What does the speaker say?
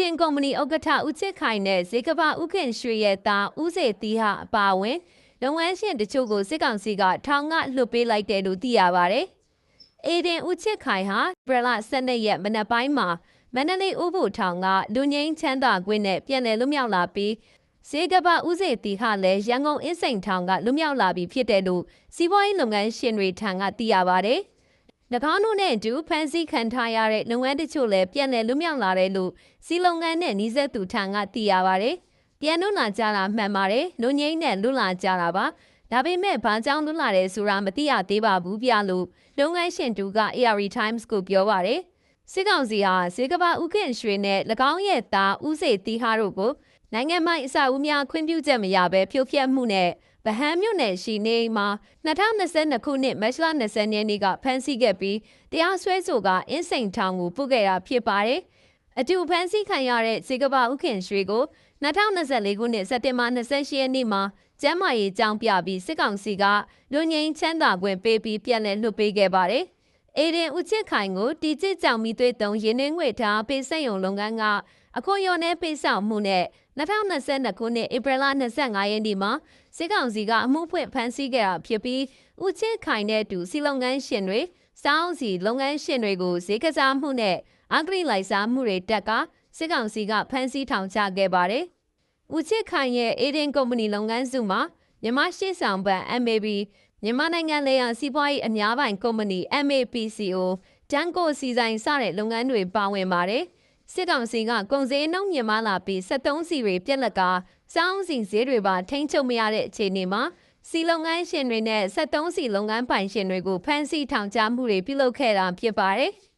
ဒင်ကုမ္ပဏီဥက္ကဋ္ဌဦးချစ်ခိုင်နဲ့ဇေကဘာဥခင်ရွှေရဲ့သားဦးစေတီဟာအပါအဝင်လုပ်ငန်းရှင်တချို့ကိုစစ်ကောင်စီကထောင်ကလွှတ်ပေးလိုက်တယ်လို့သိရပါတယ်။အေဒင်ဦးချစ်ခိုင်ဟာဘရလာ12ရက်မနက်ပိုင်းမှာမန္တလေးဥပုထောင်ကလူငင်းချမ်းသာကွင်းနဲ့ပြည်နယ်လွတ်မြောက်လာပြီးဇေကဘာဦးစေတီဟာလည်းရန်ကုန်အင်းစိန်ထောင်ကလွတ်မြောက်လာပြီးဖြစ်တယ်လို့စီးပွားရေးလုပ်ငန်းရှင်တွေထံကသိရပါတယ်။၎ င်းတို့နဲ့အတူဖန်ဆီးခံထားရတဲ့လုပ်ငန်းတချို့လည်းပြန်လည်လွတ်မြောက်လာတယ်လို့စီလုပ်ငန်းနဲ့နှီးစပ်သူထံကသိရပါတယ်။ပြန်လွတ်လာကြတာမှန်ပါတယ်။လူငိမ့်နဲ့လွတ်လာကြတာပါ။ဒါပေမဲ့ဘာကြောင့်လွတ်လာတယ်ဆိုတာမသိရသေးပါဘူးပြလို့လုပ်ငန်းရှင်တူက AR Times ကိုပြောပါတယ်။စစ်ကောင်စီဟာစေကဘာဥခင်ရွှေနဲ့၎င်းရဲ့သားဦးစေတီဟာတို့ကိုနိုင်ငံမိုင်အစာဦးများခွင့်ပြုချက်မရဘဲဖြိုဖျက်မှုနဲ့ ဗဟန်းမြို့နယ်ရှိနေမှာ2022ခုနှစ်မတ်လ20ရက်နေ့ကဖမ်းဆီးခဲ့ပြီးတရားစွဲဆိုကအင်းစိန်ထောင်ကိုပို့ခဲ့တာဖြစ်ပါတယ်။အတူဖမ်းဆီးခံရတဲ့ဇေကဘာဥခင်ရွှေကို2024ခုနှစ်စက်တင်ဘာ28ရက်နေ့မှာကျမ်းမာရေးကြောင်းပြပြီးစစ်ကောင်စီကလူငင်းချမ်းသာခွင့်ပေးပြီးပြန်လည်လွှတ်ပေးခဲ့ပါတယ်။အေဒင်ဦးချစ်ခိုင်ကိုတီကျစ်ကြောင်မီသွေးတုံရင်းနှင်းငွေထားပေးဆက်ယုံလုပ်ငန်းက အခွန်ရော်နဲ့ပေးဆောင်မှုနဲ့2022ခုနှစ်ဧပြီလ25ရက်နေ့မှာစစ်ကောင်စီကအမှုဖွင့်ဖမ်းဆီးခဲ့တာဖြစ်ပြီးဦးချင်းခိုင်တဲ့တူစီလုပ်ငန်းရှင်တွေစောင်းစီလုပ်ငန်းရှင်တွေကိုဈေးကစားမှုနဲ့အဂရိလိုက်စားမှုတွေတက်ကစစ်ကောင်စီကဖမ်းဆီးထောင်ချခဲ့ပါတယ်။ဦးချစ်ခိုင်ရဲ့အေဒင်ကုမ္ပဏီလုပ်ငန်းစုမှာမြန်မာရှေ့ဆောင်ဘဏ် MAB မြန်မာနိုင်ငံလေယာဉ်စီးပွားရေးအများပိုင်ကုမ္ပဏီ MAPCO တန်ကိုစီဆိုင်စတဲ့လုပ်ငန်းတွေပါဝင်ပါတယ်။ စစ်ကောင်စီကကုန်စည်နှုန်းမြင့်မားလာပြီး73စီတွေပြက်လက်ကစောင်းစီဈေးတွေပါထိန်းချုပ်မရတဲ့အခြေအနေမှာစီလုပ်ငန်းရှင်တွေနဲ့73စီလုပ်ငန်းပိုင်ရှင်တွေကိုဖမ်းဆီးထောင်ချမှုတွေပြုလုပ်ခဲ့တာဖြစ်ပါတယ်။